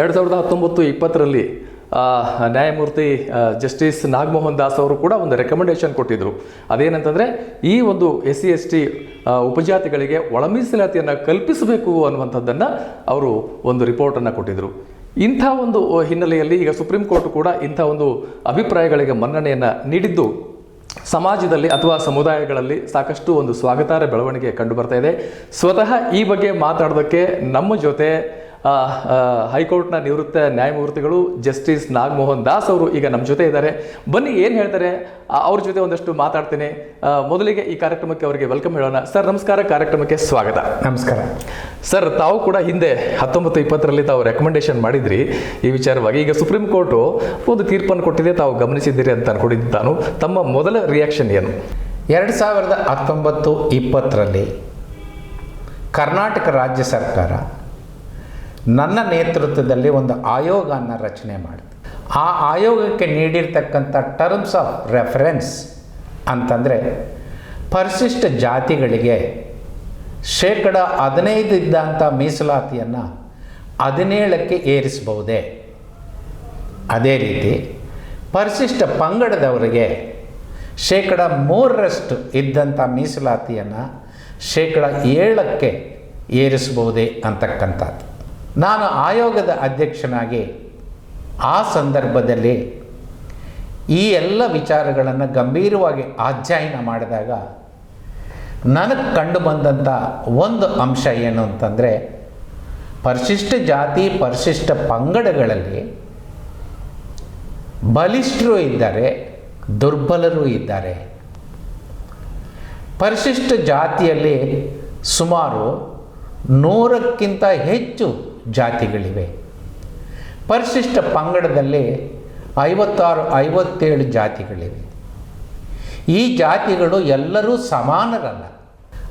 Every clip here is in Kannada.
ಎರಡು ಸಾವಿರದ ಹತ್ತೊಂಬತ್ತು ಇಪ್ಪತ್ತರಲ್ಲಿ ನ್ಯಾಯಮೂರ್ತಿ ಜಸ್ಟಿಸ್ ನಾಗಮೋಹನ್ ದಾಸ್ ಅವರು ಕೂಡ ಒಂದು ರೆಕಮೆಂಡೇಶನ್ ಕೊಟ್ಟಿದ್ದರು ಅದೇನಂತಂದರೆ, ಈ ಒಂದು ಎಸ್ ಸಿ ಎಸ್ ಟಿ ಉಪಜಾತಿಗಳಿಗೆ ಒಳಮೀಸಲಾತಿಯನ್ನು ಕಲ್ಪಿಸಬೇಕು ಅನ್ನುವಂಥದ್ದನ್ನು ಅವರು ಒಂದು ರಿಪೋರ್ಟನ್ನು ಕೊಟ್ಟಿದ್ದರು ಇಂಥ ಒಂದು ಹಿನ್ನೆಲೆಯಲ್ಲಿ ಈಗ ಸುಪ್ರೀಂ ಕೋರ್ಟ್ ಕೂಡ ಇಂಥ ಒಂದು ಅಭಿಪ್ರಾಯಗಳಿಗೆ ಮನ್ನಣೆಯನ್ನು ನೀಡಿದ್ದು. ಸಮಾಜದಲ್ಲಿ ಅಥವಾ ಸಮುದಾಯಗಳಲ್ಲಿ ಸಾಕಷ್ಟು ಒಂದು ಸ್ವಾಗತಾರ್ಹ ಬೆಳವಣಿಗೆ ಕಂಡು ಬರ್ತಾ ಇದೆ. ಸ್ವತಃ ಈ ಬಗ್ಗೆ ಮಾತಾಡೋದಕ್ಕೆ ನಮ್ಮ ಜೊತೆ ಹೈಕೋರ್ಟ್ನ ನಿವೃತ್ತ ನ್ಯಾಯಮೂರ್ತಿಗಳು ಜಸ್ಟಿಸ್ ನಾಗಮೋಹನ್ ದಾಸ್ ಅವರು ಈಗ ನಮ್ಮ ಜೊತೆ ಇದ್ದಾರೆ. ಬನ್ನಿ ಏನು ಹೇಳ್ತಾರೆ? ಅವ್ರ ಜೊತೆ ಒಂದಷ್ಟು ಮಾತಾಡ್ತೀನಿ. ಮೊದಲಿಗೆ ಈ ಕಾರ್ಯಕ್ರಮಕ್ಕೆ ಅವರಿಗೆ ವೆಲ್ಕಮ್ ಹೇಳೋಣ. ಸರ್ ನಮಸ್ಕಾರ. ಕಾರ್ಯಕ್ರಮಕ್ಕೆ ಸ್ವಾಗತ. ನಮಸ್ಕಾರ. ಸರ್ ತಾವು ಕೂಡ ಹಿಂದೆ ಹತ್ತೊಂಬತ್ತು ಇಪ್ಪತ್ತರಲ್ಲಿ ತಾವು ರೆಕಮೆಂಡೇಶನ್ ಮಾಡಿದ್ರಿ. ಈ ವಿಚಾರವಾಗಿ ಈಗ ಸುಪ್ರೀಂ ಕೋರ್ಟು ಒಂದು ತೀರ್ಪನ್ನು ಕೊಟ್ಟಿದೆ. ತಾವು ಗಮನಿಸಿದ್ದೀರಿ ಅಂತ ಅನ್ಕೊಂಡಿದ್ದು ತಾನು. ತಮ್ಮ ಮೊದಲ ರಿಯಾಕ್ಷನ್ ಏನು? ಎರಡು ಸಾವಿರದ ಹತ್ತೊಂಬತ್ತು ಇಪ್ಪತ್ತರಲ್ಲಿ ಕರ್ನಾಟಕ ರಾಜ್ಯ ಸರ್ಕಾರ ನನ್ನ ನೇತೃತ್ವದಲ್ಲಿ ಒಂದು ಆಯೋಗವನ್ನು ರಚನೆ ಮಾಡಿದೆ. ಆ ಆಯೋಗಕ್ಕೆ ನೀಡಿರ್ತಕ್ಕಂಥ ಟರ್ಮ್ಸ್ ಆಫ್ ರೆಫರೆನ್ಸ್ ಅಂತಂದರೆ ಪರಿಶಿಷ್ಟ ಜಾತಿಗಳಿಗೆ ಶೇಕಡ ಹದಿನೈದು ಇದ್ದಂಥ ಮೀಸಲಾತಿಯನ್ನು ಹದಿನೇಳಕ್ಕೆ ಏರಿಸಬಹುದೇ? ಅದೇ ರೀತಿ ಪರಿಶಿಷ್ಟ ಪಂಗಡದವರಿಗೆ ಶೇಕಡ ಮೂರರಷ್ಟು ಇದ್ದಂಥ ಮೀಸಲಾತಿಯನ್ನು ಶೇಕಡ ಏಳಕ್ಕೆ ಏರಿಸಬಹುದೇ ಅಂತಕ್ಕಂಥದ್ದು. ನಾನು ಆಯೋಗದ ಅಧ್ಯಕ್ಷನಾಗಿ ಆ ಸಂದರ್ಭದಲ್ಲಿ ಈ ಎಲ್ಲ ವಿಚಾರಗಳನ್ನು ಗಂಭೀರವಾಗಿ ಅಧ್ಯಯನ ಮಾಡಿದಾಗ ನನಗೆ ಕಂಡು ಬಂದಂಥ ಒಂದು ಅಂಶ ಏನು ಅಂತಂದರೆ, ಪರಿಶಿಷ್ಟ ಜಾತಿ, ಪರಿಶಿಷ್ಟ ಪಂಗಡಗಳಲ್ಲಿ ಬಲಿಷ್ಠರು ಇದ್ದಾರೆ, ದುರ್ಬಲರು ಇದ್ದಾರೆ. ಪರಿಶಿಷ್ಟ ಜಾತಿಯಲ್ಲಿ ಸುಮಾರು ನೂರಕ್ಕಿಂತ ಹೆಚ್ಚು ಜಾತಿಗಳಿವೆ. ಪರಿಶಿಷ್ಟ ಪಂಗಡದಲ್ಲಿ ಐವತ್ತಾರು, ಐವತ್ತೇಳು ಜಾತಿಗಳಿವೆ. ಈ ಜಾತಿಗಳು ಎಲ್ಲರೂ ಸಮಾನರಲ್ಲ.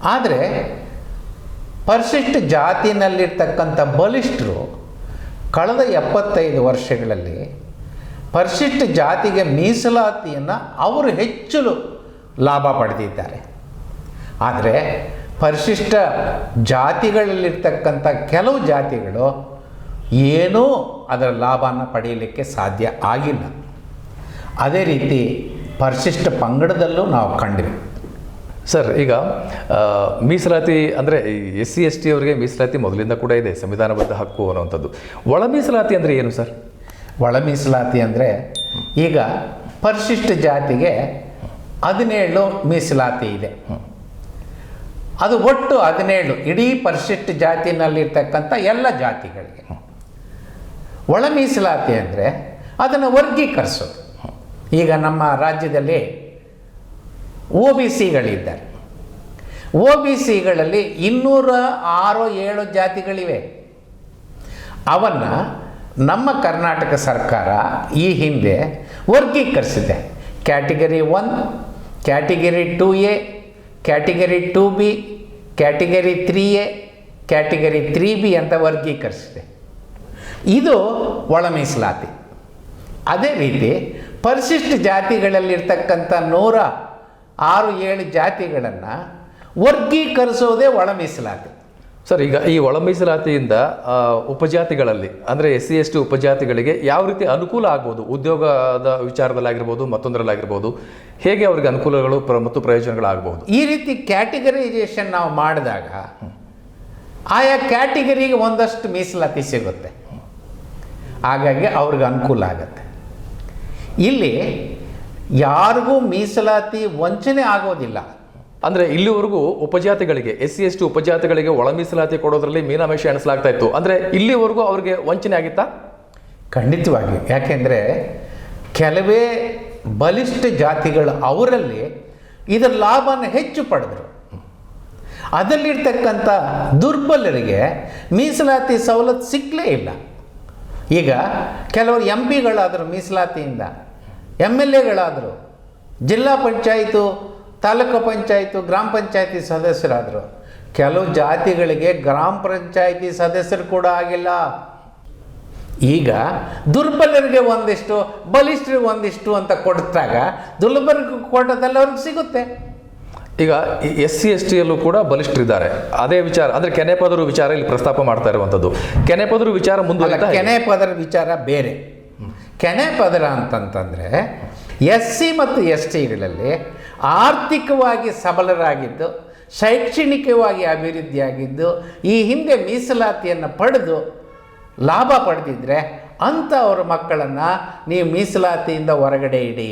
ಆದರೆ ಪರಿಶಿಷ್ಟ ಜಾತಿನಲ್ಲಿರ್ತಕ್ಕಂಥ ಬಲಿಷ್ಠರು ಕಳೆದ ಎಪ್ಪತ್ತೈದು ವರ್ಷಗಳಲ್ಲಿ ಪರಿಶಿಷ್ಟ ಜಾತಿಗೆ ಮೀಸಲಾತಿಯನ್ನು ಅವರು ಹೆಚ್ಚು ಲಾಭ ಪಡೆದಿದ್ದಾರೆ. ಆದರೆ ಪರಿಶಿಷ್ಟ ಜಾತಿಗಳಲ್ಲಿರ್ತಕ್ಕಂಥ ಕೆಲವು ಜಾತಿಗಳು ಏನೂ ಅದರ ಲಾಭನ ಪಡೆಯಲಿಕ್ಕೆ ಸಾಧ್ಯ ಆಗಿಲ್ಲ. ಅದೇ ರೀತಿ ಪರಿಶಿಷ್ಟ ಪಂಗಡದಲ್ಲೂ ನಾವು ಕಂಡಿವಿ. ಸರ್ ಈಗ ಮೀಸಲಾತಿ ಅಂದರೆ ಎಸ್ ಸಿ ಎಸ್ ಟಿ ಅವರಿಗೆ ಮೀಸಲಾತಿ ಮೊದಲಿಂದ ಕೂಡ ಇದೆ ಸಂವಿಧಾನಬದ್ಧ ಹಕ್ಕು ಅನ್ನುವಂಥದ್ದು. ಒಳ ಮೀಸಲಾತಿ ಅಂದರೆ ಏನು ಸರ್? ಒಳ ಮೀಸಲಾತಿ ಅಂದರೆ ಈಗ ಪರಿಶಿಷ್ಟ ಜಾತಿಗೆ ಹದಿನೇಳು ಮೀಸಲಾತಿ ಇದೆ. ಅದು ಒಟ್ಟು ಹದಿನೇಳು. ಇಡೀ ಪರಿಶಿಷ್ಟ ಜಾತಿನಲ್ಲಿರ್ತಕ್ಕಂಥ ಎಲ್ಲ ಜಾತಿಗಳಿಗೆ. ಒಳ ಮೀಸಲಾತಿ ಅಂದರೆ ಅದನ್ನು ವರ್ಗೀಕರಿಸೋದು. ಈಗ ನಮ್ಮ ರಾಜ್ಯದಲ್ಲಿ ಒ ಬಿ ಸಿಗಳಿದ್ದಾರೆ. ಒ ಬಿ ಸಿಗಳಲ್ಲಿ ಇನ್ನೂರ ಆರು ಏಳು ಜಾತಿಗಳಿವೆ. ಅವನ್ನು ನಮ್ಮ ಕರ್ನಾಟಕ ಸರ್ಕಾರ ಈ ಹಿಂದೆ ವರ್ಗೀಕರಿಸಿದೆ. Category one, category two A category two B, category three A, category three B ಅಂತ ವರ್ಗೀಕರಿಸಿದೆ. ಇದು ಒಳ ಮೀಸಲಾತಿ ಅದೇ ರೀತಿ ಪರಿಶಿಷ್ಟ ಜಾತಿಗಳಲ್ಲಿರ್ತಕ್ಕಂಥ ನೂರ ಆರು ಏಳು ಜಾತಿಗಳನ್ನು ವರ್ಗೀಕರಿಸೋದೇ ಒಳ ಮೀಸಲಾತಿ ಸರ್, ಈಗ ಈ ಒಳ ಮೀಸಲಾತಿಯಿಂದ ಉಪಜಾತಿಗಳಲ್ಲಿ, ಅಂದರೆ ಎಸ್ ಸಿ ಎಸ್ ಟಿ ಉಪಜಾತಿಗಳಿಗೆ ಯಾವ ರೀತಿ ಅನುಕೂಲ ಆಗ್ಬೋದು? ಉದ್ಯೋಗದ ವಿಚಾರದಲ್ಲಾಗಿರ್ಬೋದು, ಮತ್ತೊಂದರಲ್ಲಾಗಿರ್ಬೋದು, ಹೇಗೆ ಅವ್ರಿಗೆ ಅನುಕೂಲಗಳು ಪ್ರ- ಮತ್ತು ಪ್ರಯೋಜನಗಳಾಗಬಹುದು ಈ ರೀತಿ ಕ್ಯಾಟಗರೈಸೇಷನ್ ನಾವು ಮಾಡಿದಾಗ, ಆಯಾ ಕ್ಯಾಟಗರಿಗೆ ಒಂದಷ್ಟು ಮೀಸಲಾತಿ ಸಿಗುತ್ತೆ. ಹಾಗಾಗಿ ಅವ್ರಿಗೆ ಅನುಕೂಲ ಆಗುತ್ತೆ. ಇಲ್ಲಿ ಯಾರಿಗೂ ಮೀಸಲಾತಿ ವಂಚನೆ ಆಗೋದಿಲ್ಲ. ಅಂದ್ರೆ ಇಲ್ಲಿವರೆಗೂ ಉಪಜಾತಿಗಳಿಗೆ ಎಸ್ ಸಿ ಎಸ್ ಟಿ ಉಪಜಾತಿಗಳಿಗೆ ಒಳ ಮೀಸಲಾತಿ ಕೊಡೋದ್ರಲ್ಲಿ ಮೀನಾಮೇಶ ಎಣಿಸಲಾಗ್ತಾ ಇತ್ತು. ಅಂದ್ರೆ ಇಲ್ಲಿವರೆಗೂ ಅವ್ರಿಗೆ ವಂಚನೆ ಆಗಿತ್ತಾ? ಖಂಡಿತವಾಗಿ. ಯಾಕೆಂದರೆ ಕೆಲವೇ ಬಲಿಷ್ಠ ಜಾತಿಗಳು ಅವರಲ್ಲಿ ಇದರ ಲಾಭನ ಹೆಚ್ಚು ಪಡೆದರು. ಅದರಲ್ಲಿರ್ತಕ್ಕಂಥ ದುರ್ಬಲರಿಗೆ ಮೀಸಲಾತಿ ಸವಲತ್ತು ಸಿಕ್ಕಲೇ ಇಲ್ಲ. ಈಗ ಕೆಲವರು ಎಂ ಪಿಗಳಾದರು ಮೀಸಲಾತಿಯಿಂದ ಎಂ ಎಲ್ ಎಗಳಾದರು ಜಿಲ್ಲಾ ಪಂಚಾಯಿತು ತಾಲೂಕು ಪಂಚಾಯಿತು ಗ್ರಾಮ ಪಂಚಾಯತಿ ಸದಸ್ಯರಾದರು. ಕೆಲವು ಜಾತಿಗಳಿಗೆ ಗ್ರಾಮ ಪಂಚಾಯಿತಿ ಸದಸ್ಯರು ಕೂಡ ಆಗಿಲ್ಲ. ಈಗ ದುರ್ಬಲರಿಗೆ ಒಂದಿಷ್ಟು ಬಲಿಷ್ಠರಿಗೆ ಒಂದಿಷ್ಟು ಅಂತ ಕೊಡ್ತಾಗ ದುರ್ಬಲರಿಗೆ ಕೊಟ್ಟದೆಲ್ಲ ಅವ್ರಿಗೆ ಸಿಗುತ್ತೆ. ಈಗ ಎಸ್ ಸಿ ಎಸ್ ಟಿಯಲ್ಲೂ ಕೂಡ ಬಲಿಷ್ಠರಿದ್ದಾರೆ. ಅದೇ ವಿಚಾರ ಅಂದ್ರೆ ಕೆನೆಪದರು ವಿಚಾರ ಇಲ್ಲಿ ಪ್ರಸ್ತಾಪ ಮಾಡ್ತಾ ಇರುವಂತದ್ದು ಕೆನೆಪದರು ವಿಚಾರ ಮುಂದೆ ಕೆನೆಪದರ ಇದೆ. ಕೆನೆ ಪದರ ವಿಚಾರ ಬೇರೆ. ಕೆನೆ ಪದರ ಅಂತಂತಂದರೆ ಎಸ್ ಸಿ ಮತ್ತು ಎಸ್ ಟಿಗಳಲ್ಲಿ ಆರ್ಥಿಕವಾಗಿ ಸಬಲರಾಗಿದ್ದು, ಶೈಕ್ಷಣಿಕವಾಗಿ ಅಭಿವೃದ್ಧಿಯಾಗಿದ್ದು, ಈ ಹಿಂದೆ ಮೀಸಲಾತಿಯನ್ನು ಪಡೆದು ಲಾಭ ಪಡೆದಿದ್ರೆ ಅಂಥವ್ರ ಮಕ್ಕಳನ್ನು ನೀವು ಮೀಸಲಾತಿಯಿಂದ ಹೊರಗಡೆ ಇಡಿ.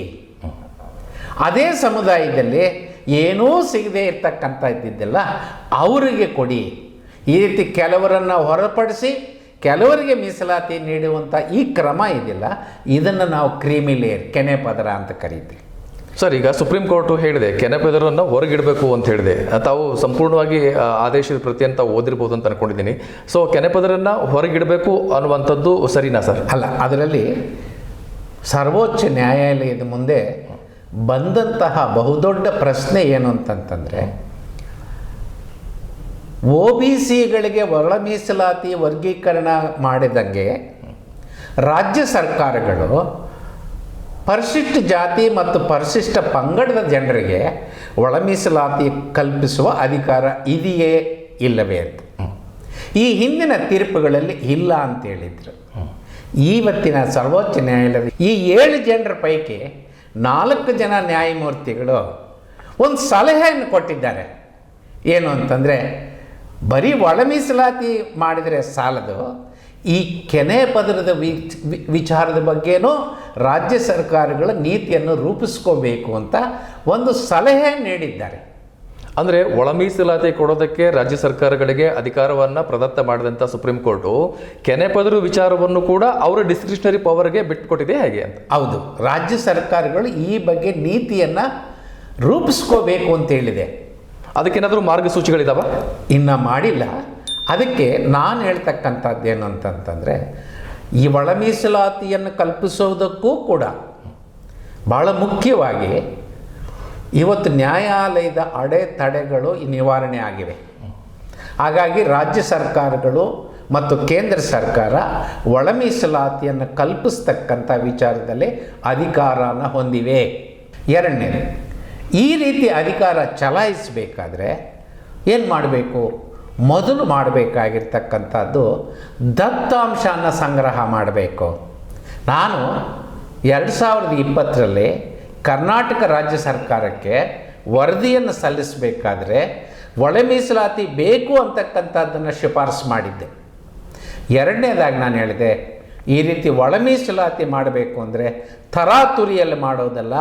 ಅದೇ ಸಮುದಾಯದಲ್ಲಿ ಏನೂ ಸಿಗದೆ ಇರ್ತಕ್ಕಂಥ ಇದ್ದಿದ್ದೆಲ್ಲ ಅವರಿಗೆ ಕೊಡಿ. ಈ ರೀತಿ ಕೆಲವರನ್ನು ಹೊರಪಡಿಸಿ ಕೆಲವರಿಗೆ ಮೀಸಲಾತಿ ನೀಡುವಂಥ ಈ ಕ್ರಮ ಇದೆಯಲ್ಲ ಇದನ್ನು ನಾವು ಕ್ರೀಮಿ ಲೇಯರ್ ಕೆನೆ ಪದರ ಅಂತ ಕರೀತೀವಿ. ಸರ್ ಈಗ ಸುಪ್ರೀಂ ಕೋರ್ಟು ಹೇಳಿದೆ ಕೆನೆ ಕೆನೆಪೆದರನ್ನು ಹೊರಗಿಡಬೇಕು ಅಂತ ಹೇಳಿದೆ. ತಾವು ಸಂಪೂರ್ಣವಾಗಿ ಆದೇಶದ ಪ್ರತಿಯನ್ನು ತಾವು ಓದಿರ್ಬೋದು ಅಂತ ಅನ್ಕೊಂಡಿದ್ದೀನಿ. ಸೊ ಕೆನೆಪದರನ್ನ ಹೊರಗಿಡಬೇಕು ಅನ್ನುವಂಥದ್ದು ಸರಿನಾ ಸರ್? ಅಲ್ಲ ಅದರಲ್ಲಿ ಸರ್ವೋಚ್ಚ ನ್ಯಾಯಾಲಯದ ಮುಂದೆ ಬಂದಂತಹ ಬಹುದೊಡ್ಡ ಪ್ರಶ್ನೆ ಏನು ಅಂತಂತಂದರೆ ಒ ಬಿ ಸಿಗಳಿಗೆ ಒಳ ಮೀಸಲಾತಿ ವರ್ಗೀಕರಣ ಮಾಡಿದಂಗೆ ರಾಜ್ಯ ಸರ್ಕಾರಗಳು ಪರಿಶಿಷ್ಟ ಜಾತಿ ಮತ್ತು ಪರಿಶಿಷ್ಟ ಪಂಗಡದ ಜನರಿಗೆ ಒಳ ಮೀಸಲಾತಿ ಕಲ್ಪಿಸುವ ಅಧಿಕಾರ ಇದೆಯೇ ಇಲ್ಲವೇ ಅಂತ. ಈ ಹಿಂದಿನ ತೀರ್ಪುಗಳಲ್ಲಿ ಇಲ್ಲ ಅಂತ ಹೇಳಿದರು. ಇವತ್ತಿನ ಸರ್ವೋಚ್ಚ ನ್ಯಾಯಾಲಯದ ಈ ಏಳು ಜನರ ಪೈಕಿ ನಾಲ್ಕು ಜನ ನ್ಯಾಯಮೂರ್ತಿಗಳು ಒಂದು ಸಲಹೆಯನ್ನು ಕೊಟ್ಟಿದ್ದಾರೆ. ಏನು ಅಂತಂದರೆ ಬರೀ ಒಳ ಮೀಸಲಾತಿ ಮಾಡಿದರೆ ಸಾಲದು ಈ ಕೆನೆ ಪದರದ ವಿಚಾರದ ಬಗ್ಗೆನೂ ರಾಜ್ಯ ಸರ್ಕಾರಗಳ ನೀತಿಯನ್ನು ರೂಪಿಸ್ಕೋಬೇಕು ಅಂತ ಒಂದು ಸಲಹೆ ನೀಡಿದ್ದಾರೆ. ಅಂದರೆ ಒಳ ಮೀಸಲಾತಿ ಕೊಡೋದಕ್ಕೆ ರಾಜ್ಯ ಸರ್ಕಾರಗಳಿಗೆ ಅಧಿಕಾರವನ್ನು ಪ್ರದತ್ತ ಮಾಡಿದಂಥ ಸುಪ್ರೀಂ ಕೋರ್ಟು ಕೆನೆಪದರು ವಿಚಾರವನ್ನು ಕೂಡ ಅವರ ಡಿಸ್ಕ್ರಿಷನರಿ ಪವರ್ಗೆ ಬಿಟ್ಟುಕೊಟ್ಟಿದೆ ಹೇಗೆ ಅಂತ? ಹೌದು ರಾಜ್ಯ ಸರ್ಕಾರಗಳು ಈ ಬಗ್ಗೆ ನೀತಿಯನ್ನು ರೂಪಿಸ್ಕೋಬೇಕು ಅಂತ ಹೇಳಿದೆ. ಅದಕ್ಕೇನಾದರೂ ಮಾರ್ಗಸೂಚಿಗಳಿದಾವ? ಇನ್ನು ಮಾಡಿಲ್ಲ. ಅದಕ್ಕೆ ನಾನು ಹೇಳ್ತಕ್ಕಂಥದ್ದೇನು ಅಂತಂತಂದರೆ, ಈ ಒಳ ಮೀಸಲಾತಿಯನ್ನು ಕಲ್ಪಿಸೋದಕ್ಕೂ ಕೂಡ ಭಾಳ ಮುಖ್ಯವಾಗಿ ಇವತ್ತು ನ್ಯಾಯಾಲಯದ ಅಡೆತಡೆಗಳು ಈ ನಿವಾರಣೆ ಆಗಿವೆ. ಹಾಗಾಗಿ ರಾಜ್ಯ ಸರ್ಕಾರಗಳು ಮತ್ತು ಕೇಂದ್ರ ಸರ್ಕಾರ ಒಳ ಮೀಸಲಾತಿಯನ್ನು ಕಲ್ಪಿಸ್ತಕ್ಕಂಥ ವಿಚಾರದಲ್ಲಿ ಅಧಿಕಾರನ ಹೊಂದಿವೆ. ಎರಡನೇದು ಈ ರೀತಿ ಅಧಿಕಾರ ಚಲಾಯಿಸಬೇಕಾದ್ರೆ ಏನು ಮಾಡಬೇಕು? ಮೊದಲು ಮಾಡಬೇಕಾಗಿರ್ತಕ್ಕಂಥದ್ದು ದತ್ತಾಂಶನ ಸಂಗ್ರಹ ಮಾಡಬೇಕು. ನಾನು ಎರಡು ಸಾವಿರದ ಇಪ್ಪತ್ತರಲ್ಲಿ ಕರ್ನಾಟಕ ರಾಜ್ಯ ಸರ್ಕಾರಕ್ಕೆ ವರದಿಯನ್ನು ಸಲ್ಲಿಸಬೇಕಾದ್ರೆ ಒಳ ಮೀಸಲಾತಿ ಬೇಕು ಅಂತಕ್ಕಂಥದ್ದನ್ನು ಶಿಫಾರಸು ಮಾಡಿದ್ದೆ. ಎರಡನೇದಾಗಿ ನಾನು ಹೇಳಿದೆ ಈ ರೀತಿ ಒಳ ಮೀಸಲಾತಿ ಮಾಡಬೇಕು ಅಂದರೆ ತರಾತುರಿಯಲ್ಲಿ ಮಾಡೋದಲ್ಲ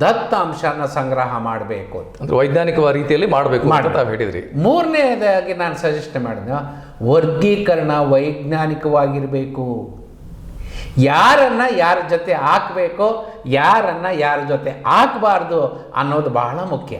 ದತ್ತಾಂಶನ ಸಂಗ್ರಹ ಮಾಡಬೇಕು ಅಂತ. ಅಂದ್ರೆ ವೈಜ್ಞಾನಿಕ ರೀತಿಯಲ್ಲಿ ಮಾಡಬೇಕು. ತಾವು ಹೇಳಿದ್ರಿ. ಮೂರನೇದಾಗಿ ನಾನು ಸಜೆಸ್ಟ್ ಮಾಡಿದೆ ವರ್ಗೀಕರಣ ವೈಜ್ಞಾನಿಕವಾಗಿರಬೇಕು. ಯಾರನ್ನ ಯಾರ ಜೊತೆ ಹಾಕಬೇಕು ಯಾರನ್ನ ಯಾರ ಜೊತೆ ಹಾಕಬಾರ್ದು ಅನ್ನೋದು ಬಹಳ ಮುಖ್ಯ.